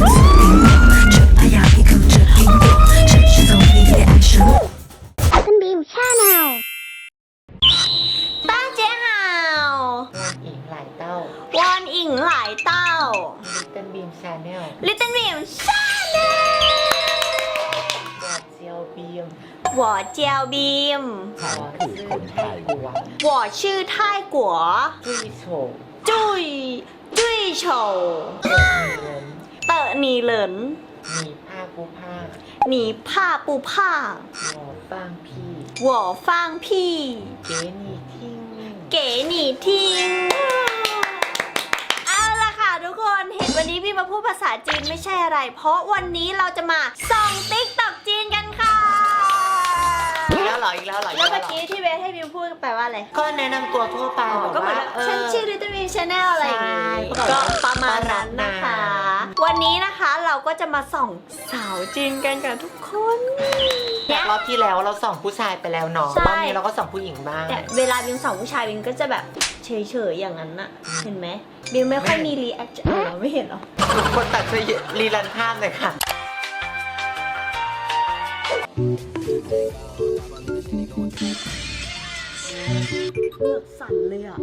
คุณบีมชาแนลตั้งเจ๊หาวอีกหลายเต้าวอนอิงหลายเต้าต้นบีมชแนล ลิตเติลบีมชแนลเจียวบีมหัวเจียวบีมฉันคือไทยกัวหัวชื่อไทยกัวจุยโฉจุยจุยโฉ เงินเตอะหนีเหลินมีผ้าปูผ้าหนีผ้าปูผ้าหอฟางพี่หวอฟางพี่เก๋นี่ทิ้งเก๋หนีทิ้งเอาละค่ะทุกคนเห็นวันนี้พี่มาพูดภาษาจีนไม่ใช่อะไร เพราะวันนี้เราจะมาส่องติ๊กต็อกจีนกันค่ะอีกแล้วเหรออีกแล้วเหรอแล้วเมื่อกี้ที่เบสให้บิวพูดแปลว่าอะไร ก็แนะนำตัวทั่วไปแบบก็เหมือนว่าแบบฉันชื่อ Little Big Channel อะไรอย่างงี้ใช่ก็ประมาณนั้นนะคะ วันนี้นะคะเราก็จะมาส่องสาวจีนกันกับทุกคนจากรอบที่แล้วเราส่องผู้ชายไปแล้วเนาะใช่ รอบนี้เราก็ส่องผู้หญิงบ้าง แต่เวลาบิวส่องผู้ชายบิวก็จะแบบเฉยๆอย่างนั้นน่ะ เห็นไหมบิวไม่ค่อยมีรีแอคชั่นอ๋อไม่เห็นเหรอคนตัดช่วยรีรันภาพเลยค่ะ เลือกสั่นเลยอะ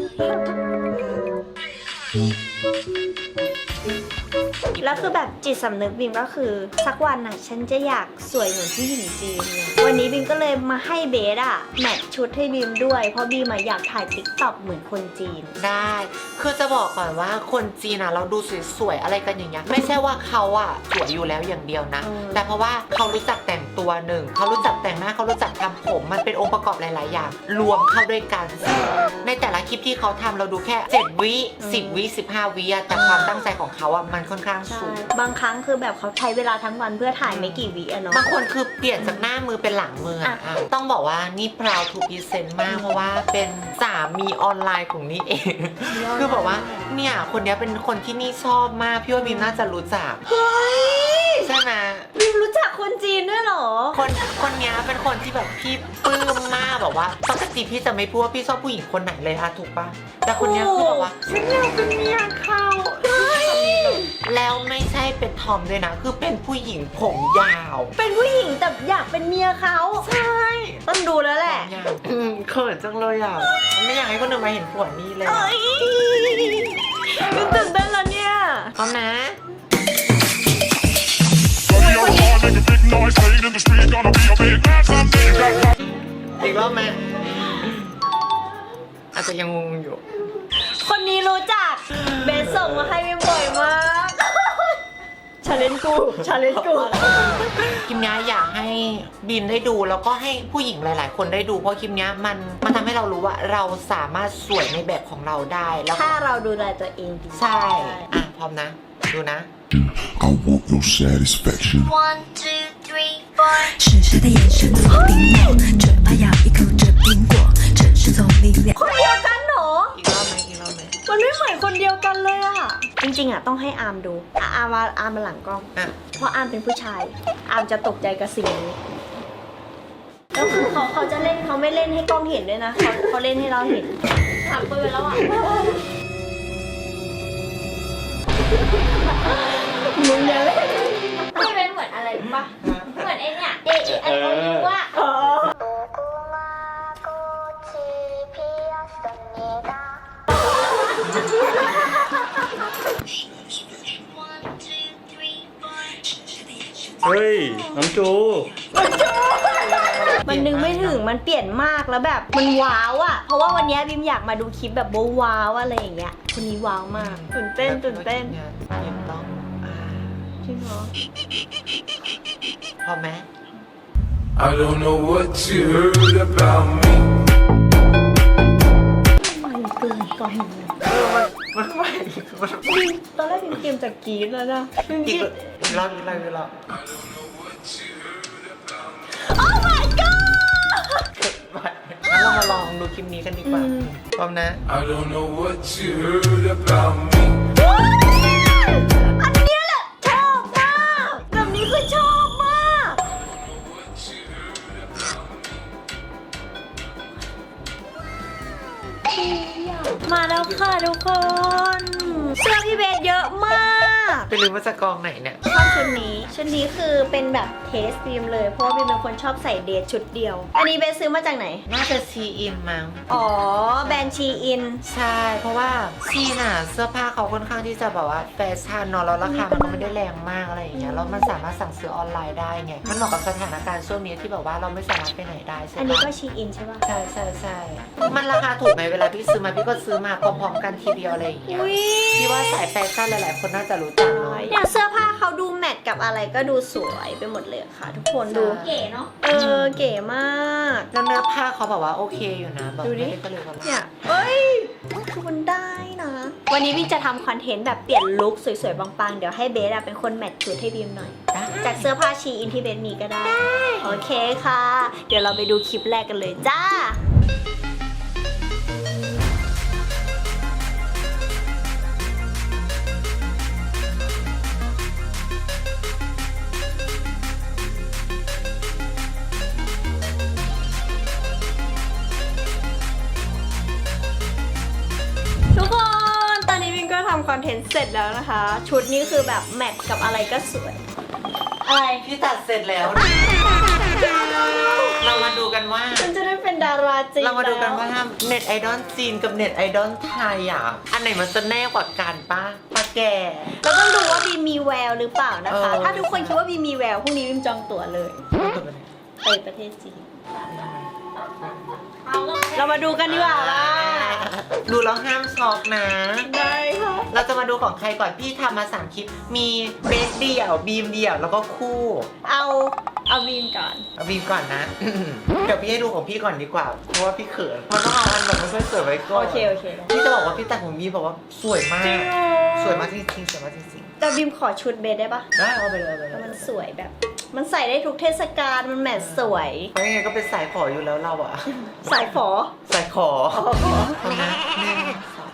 แล้วคือแบบจิตสำนึกบิมก็คือ สักวันน่ะฉันจะอยากสวยเหมือนผู้หญิงจีนไงวันนี้บิมก็เลยมาให้เบสอะแมทชุดให้บิมด้วย เพราะบิมอะอยากถ่ายติ๊กต็อกเหมือนคนจีน ได้ คือจะบอกก่อนว่าคนจีนอะเราดูสวยๆอะไรกันอย่างเงี้ยไม่ใช่ว่าเขาอะสวยอยู่แล้วอย่างเดียวนะเออแต่เพราะว่าเขารู้จักแต่งตัวหนึ่งเขารู้จักแต่งหน้าเขารู้จักทำผมมันเป็นองค์ประกอบหลายๆอย่าง รวมเข้าด้วยกัน ในแต่ละคลิปที่เขาทำเราดูแค่ 7 วิ 10 วิ 15 วิอะแต่ความตั้งใจของเขาอะมันค่อนข้างใช่สูง บางครั้งคือแบบเขาใช้เวลาทั้งวันเพื่อถ่ายไม่กี่วิอะเนาะ บางคนคือเปลี่ยนจากหน้ามือเป็นหลังมืออะอะอะต้องบอกว่านี่ proud to present มากเพราะว่าเป็นสามีออนไลน์ของนี่เอง คือบอกว่า เนี่ย คนเนี้ยเป็นคนที่นี่ชอบมากพี่ว่าบีมน่าจะรู้จักเฮ้ยใช่ไหมบิมรู้จักคนจีนด้วยเหรอ คนคนเนี้ยเป็นคนที่แบบพี่ปลื้มมากแบบว่าปกติพี่จะไม่พูดว่าพี่ชอบผู้หญิงคนไหนเลยอะถูกปะแต่คนเนี้ยคือแบบว่า ฉันอยากเป็นเมียเขา แล้วไม่ใช่เป็นทอมด้วยนะ คือเป็นผู้หญิงผมยาว เป็นผู้หญิงแต่อยากเป็นเมียเขาใช่ต้องดูแล้วแหละ ผมยาวอืมเขินจังเลยอะ ไม่อยากให้คนอื่นมาเห็นผัวนี่เลยอะเอ้ยตื่นเต้นแล้วเนี่ย พร้อมนะ Dirty old law, make a big noise, playing in the street, gonna be a big man someday. You got อีกรอบไหมอาจจะยังงงอยู่ คนนี้รู้จัก เบสส่งมาให้บิมบ่อยมาก ชาเลนกูชาเลนกู คลิปนี้อยากให้บีมได้ดูแล้วก็ให้ผู้หญิงหลาย ๆ คนได้ดูเพราะคลิปนี้มันมันทำให้เรารู้ว่าเราสามารถสวยในแบบของเราได้แล้ว ถ้าเราดูแลตัวเองดี ใช่ อ่ะ พร้อมนะ ดูนะ I want your satisfaction. One, two, three, four. 深深的眼神锁定我，这怕要一口这苹果，这是从你的 คนเดียวกันเหรอ อีกรอบไหมอีกรอบไหม มันไม่เหมือนคนเดียวกันเลยอะ จริงๆอะต้องให้อาร์มดูอะอาร์มมาอาร์มมาหลังกล้อง อะ เพราะอาร์มเป็นผู้ชาย อาร์มจะตกใจกับสิ่งนี้แล้วคือเขาเขาจะเล่นเขาไม่เล่นให้กล้องเห็นด้วยนะเขาเขาเล่นให้เราเห็นถักปืนไปแล้วอะมึงอย่าเล่นไม่เป็นเหมือนอะไรรู้ปะเหมือนไอเนี่ยเอไอโอยูอะอ๋อ เฮ้ย น้องจู มันนึงไม่ถึงมันเปลี่ยนมากแล้วแบบมันว้าวอะเพราะว่าวันนี้บิมอยากมาดูคลิปแบบว้าวๆอะไรอย่างเงี้ยคนนี้ว้าวมากตื่นเต้นตื่นเต้นเห็นต้องอ่าจริงเหรอพร้อมไหม I don't know what you heard about me. มันเกินก่อนเออมันมันไหวมันบิมตอนแรกบิมเตรียมจะกรีดแล้วนะบิมอีคิกด อีกรอบอีกรอบอีกรอบ Oh my god งั้นเรามาลองดูคลิปนี้กันดีกว่าพร้อมนะ I don't know what you heard about me. มว่าจะกองไหนเนี่ย ชอบชุดนี้ ชุดนี้คือเป็นแบบเทสบีมเลย เพราะว่าบีมเป็นคนชอบใส่เดทชุดเดียว อันนี้เบสซื้อมาจากไหน น่าจะชีอินมั้ง อ๋อ แบรนด์ชีอิน ใช่ เพราะว่าชีน่ะเสื้อผ้าเขาค่อนข้างที่จะแบบว่าแฟชั่นเนอะแล้วราคามันก็ไม่ได้แรงมากอะไรอย่างเงี้ย แล้วมันสามารถสั่งซื้อออนไลน์ได้ไง มันเหมาะกับสถานการณ์ช่วงนี้ที่แบบว่าเราไม่สามารถไปไหนได้ใช่อันนี้ปะก็ชีอินใช่ปะใช่ใช่ใช่มันราคาถูกไหมเวลาพี่ซื้อมาพี่ก็ซื้อมาพร้อมๆกันทีเดียวอะไรอย่างเงี้ย อุ้ยพี่ว่าสายแฟชั่นหลายๆ คนน่าจะรู้จักเนาะเนี่ยเสื้อผ้าเขาดูแมทกับอะไรก็ดูสวยไปหมดเลยค่ะ ทุกคนดู เก๋เนาะ เออเก๋มาก แล้วเนื้อผ้าเขาแบบว่าโอเคอยู่นะแบบดูดิ ไม่ได้กระเลยกระลาเนี่ยเอ้ยคือมันได้นะ วันนี้พี่จะทำคอนเทนต์แบบเปลี่ยนลุคสวยๆบางๆ เดี๋ยวให้เบสอะเป็นคนแมทชุดให้บีมหน่อย จากเสื้อผ้าชีอินที่เบสมีก็ได้ โอเคค่ะ เดี๋ยวเราไปดูคลิปแรกกันเลยจ้าำคอนเทนต์เสร็จแล้วนะคะ ชุดนี้คือแบบแมทกับอะไรก็สวย อะไรพี่ตัดเสร็จแล้ว เรามาดูกันว่าฉันจะได้เป็นดาราจริงเรามาดูกันแล้วว่าเน็ตไอดอลจีนกับเน็ตไอดอลไทยอะ อันไหนมันจะแน่กว่ากันป้าป้าแก เราต้องดูว่าบีมมีแววหรือเปล่านะคะ เออ ถ้าทุกคนคิดว่าบีมมีแววพรุ่งนี้บีมจองตั๋วเลย ไปประเทศจีน เอาลงเรามาดูกันดีกว่าว่าดูแล้วห้ามช็อกนะ ได้ค่ะ เราจะมาดูของใครก่อนพี่ทำมาสามคลิป มีเบสเดี่ยวบีมเดี่ยวแล้วก็คู่ เอาเอาบีมก่อน เอาบีมก่อนนะ เดี๋ยวพี่ให้ดูของพี่ก่อนดีกว่า เพราะว่าพี่เขินมันต้องเอาอันแบบไม่ค่อยสวยไว้ก่อนโอเคโอเคได้พี่จะบอกว่าพี่แต่งของบีมบอกว่าสวยมากจริงเหรอสวยมากจริงๆสวยมากจริงแต่บีมขอชุดเบสได้ปะๆได้เอาไปเลยเอาไปเลแล้วยมันสวยแบบ มันใส่ได้ทุกเทศกาลมันแมทสวย เพราะยังไงก็เป็นสายขออยู่แล้วเราอะสายฝอสายขอทำนะหนึ่งสอง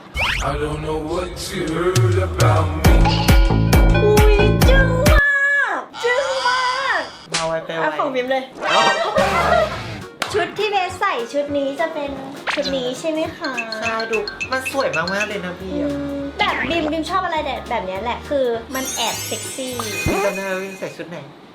I don't know what you heard about me. อุ้ยจึ้งมากจึ้งมากมาไว้ไปไว้เอาของบีมเลย เอาชุดที่เบสใส่ชุดนี้จะเป็นชุดนี้ใช่ไหมคะใช่ดูมันสวยมากๆเลยนะพี่อืมแบบบีมบีมชอบอะไรแบบแบบเนี้ยแหละ คือมันแอบเซ็กซี่ พี่จำได้ไหมวิ่งใส่ชุดไหน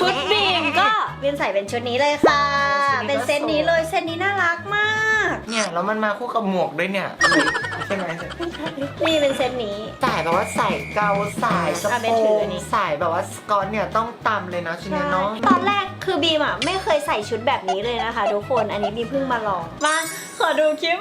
ชุดบีมก็บีมใส่เป็นชุดนี้เลยค่ะ เป็นเซตนี้เลยเซตนี้น่ารักมากเนี่ยแล้วมันมาคู่กับหมวกด้วยเนี่ยใช่ไหมนี่เป็นเซตนี้ สายแบบว่าใส่เกาสายกระอะเบโปนถืรออันนี้งสายแบบว่าสกอตเนี่ยต้องตำเลยนะชิ้นนี้เนาะตอนแรกคือบีมอะไม่เคยใส่ชุดแบบนี้เลยนะคะทุกคนอันนี้บีมเพิ่งมาลองมาขอดูคลิป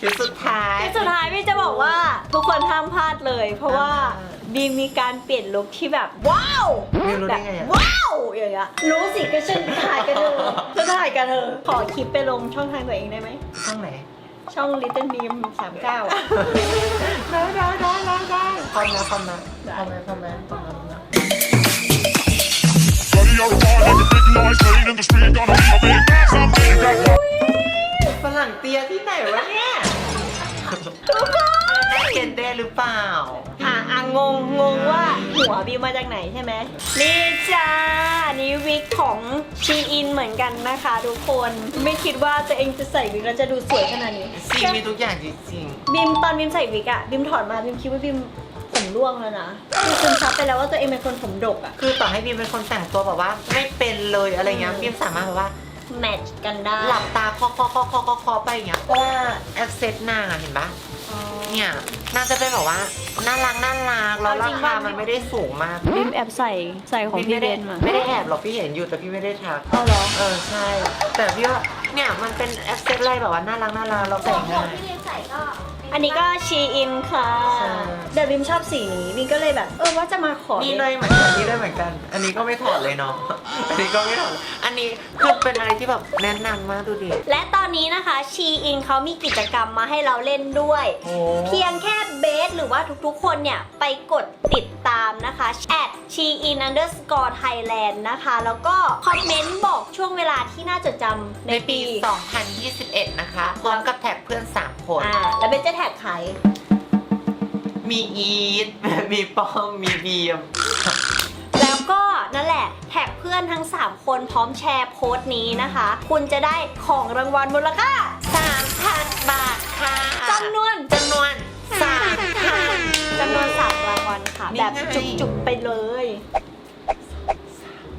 ชุดสุดท้ายคลิปสุดท้ายพี่จะบอกว่าทุกคนห้ามพลาดเลย เพราะว่าอ่า บีมมีการเปลี่ยนลุคที่แบบว้าวไม่รู้แบได้บไงอะ ว้าวอย่างเงี้ยรู้สิก็ฉันถ่ายกันเธอจะถ่ายกันเธอขอคลิปไปลงช่องทางตัวเองได้ไหม ช่องไหน ช่อง Little Beam 39 ได้ได้ได้ได้ได้พร้อมนะพร้อมนะพร้อมไหมพร้อมไหมพร้อมนะ Buddy, you're a boy, make a big noise, playing ชีอินเหมือนกันนะคะทุกคน ไม่คิดว่าตัวเองจะใส่วิกแล้วจะดูสวยขนาดนี้ซีมีทุกอย่างจริงบิมตอนบิมใส่วิกอะบิมถอดมาบิมคิดว่าบิมผมร่วงแล้วนะบิมซึมซับไปแล้วว่าตัวเองเป็นคนผมดกอะๆ คือต่อให้บีมเป็นคนแต่งตัวแบบว่า ไม่เป็นเลยอะไรเงี้ยอืมบีมสามารถแบบว่า แมทช์กันได้หลับตาเคาะเคาะเคาะเคาะเคาะเคาะไปอย่างเงี้ยเพราะว่าแอปเซตนางอะเห็นปะอ๋อเนี่ยน่าจะเป็นแบบว่า น่ารักน่ารักแล้วเอาจริรางคาป่ะมันไม่ได้สูงมากบิมแอบใส่ใส่ของพี่ไม่เบได้นมาไม่ได้แอบหรอกพี่เห็นอยู่แต่พี่ไม่ได้ทักเอาเหรอเออใช่ แต่พี่ว่าเนี่ยมันเป็นแอปเซตอะไรแบบว่าน่ารักน่ารักเราใส่หมวง่ากยที่เรียนใส่ก็ อันนี้ก็ชีอินค่ะใช่ เดี๋ยวบิมชอบสีนี้บิมก็เลยแบบ เออว่าจะมาขอนี่เลเลยยเหมือนกันนี่เลยเหมือนกัน อันนี้ก็ไม่ถอดเลยเนาะ อันนี้ก็ไม่ถอดเลยอันนี้คือเป็นอะไรที่แบบแนะนำมากดูดิและตอนนี้นะคะชีอินเขามีกิจกรรมมาให้เราเล่นด้วย โอ้เพียงแค่เบสหรือว่าทุกๆ คนเนี่ย ไปกดติดตามนะคะ at shein underscore thailand นะคะ แล้วก็คอมเมนต์บอกช่วงเวลาที่น่าจดจำในในปี ปี 2021 นะคะ พร้อมกับแท็กเพื่อน 3 คน อ่าแล้วเบนจะแท็กใครมีอีท มีป้อม มีบีมแล้วก็นั่นแหละ แท็กเพื่อนทั้ง 3 คนพร้อมแชร์โพสต์นี้นะคะ คุณจะได้ของรางวัลมูลค่า3,000 บาทค่ะจำนวนจำนวน3,000จำนวน3รางวัลค่ะ นี่แบบไง จุกๆไปเลย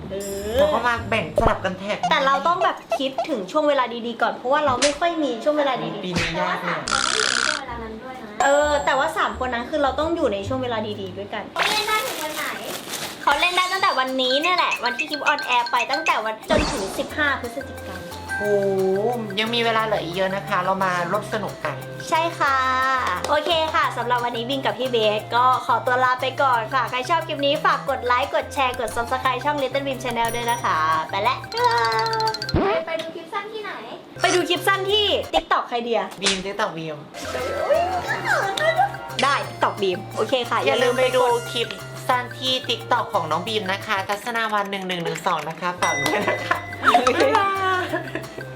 เออเราก็มาแบ่งสลับกันแท็ก แต่เราต้องแบบคิดถึงช่วงเวลาดีๆก่อน เพราะว่าเราไม่ค่อยมีช่วงเวลาดีปีนี้ยากเลยเราต้องอยู่ในช่วงเวลา นั้นด้วยนะๆเออ แต่ว่า 3 คนนั้นคือเราต้องอยู่ในช่วงเวลาดีๆด้วยกัน เขาเล่นได้ถึงวันไหน เขาเล่นได้ตั้งแต่วันนี้เนี่ยแหละ วันที่คลิปออนแอร์ไปตั้งแต่วันจนถึง 15 พฤศจิกายน โอ้ยังมีเวลาเหลืออีกเยอะนะคะ เรามาร่วมสนุกกัน ใช่ค่ะ โอเคค่ะสำหรับวันนี้บิงกับพี่เบสก็ขอตัวลาไปก่อนค่ะ ใครชอบคลิปนี้ฝากกดไลค์ กดแชร์ กด subscribe ช่อง Little Beam Channel ด้วยนะคะ ไปแล้วบ๊ายบายไปดูคลิป สั้นที่ไหน ไปดูคลิปสั้นที่ TikTok ใครเดียบีมติ๊กต็อกบีม ได้ TikTok บีม โอเคค่ะอย่าลืมไปดูคลิปสั้นที่ติ๊กต็อกของน้องบีมนะคะ ทัศนาวัน1112นะคะ ฝากด้วยนะคะ บ๊ายบาย